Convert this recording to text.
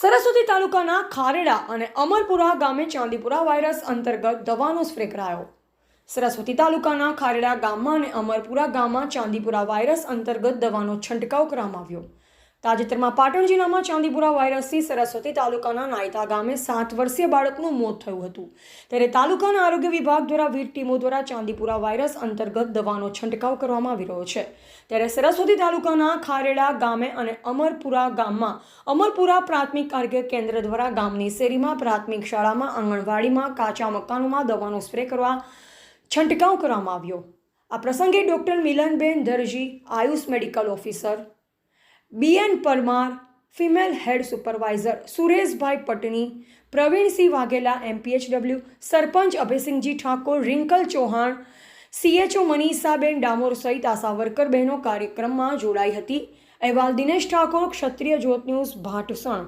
સરસ્વતી તાલુકાના ખારેડા અને અમરપુરા ગામે ચાંદીપુરા વાયરસ અંતર્ગત દવાનો સ્પ્રે કરાયો. સરસ્વતી તાલુકાના ખારેડા ગામમાં અને અમરપુરા ગામમાં ચાંદીપુરા વાયરસ અંતર્ગત દવાનો છંટકાવ કરવામાં આવ્યો. તાજેતરમાં પાટણ જિલ્લામાં ચાંદીપુરા વાયરસથી સરસ્વતી તાલુકાના નાયતા ગામે સાત વર્ષીય બાળકનું મોત થયું હતું. ત્યારે તાલુકાના આરોગ્ય વિભાગ દ્વારા વીર ટીમો દ્વારા ચાંદીપુરા વાયરસ અંતર્ગત દવાનો છંટકાવ કરવામાં આવી રહ્યો છે. ત્યારે સરસ્વતી તાલુકાના ખારેડા ગામે અને અમરપુરા ગામમાં, અમરપુરા પ્રાથમિક આરોગ્ય કેન્દ્ર દ્વારા ગામની શેરીમાં, પ્રાથમિક શાળામાં, આંગણવાડીમાં, કાચા મકાનોમાં દવાનો સ્પ્રે કરવા છંટકાવ કરવામાં આવ્યો. આ પ્રસંગે doctor Milanben Darji, Ayush medical officer BN Parmar, female head supervisor Sureshbhai Patni, Pravinsinh Vaghela, MPHW, sarpanch Abhaysinhji Thakor, Rinkal Chauhan, CHO Manishaben Damor સહિત આશા વર્કર બહેનો કાર્યક્રમમાં જોડાઈ હતી. અહેવાલ દિનેશ ઠાકોર, ક્ષત્રિય જ્યોત ન્યૂઝ, ભાટસણ.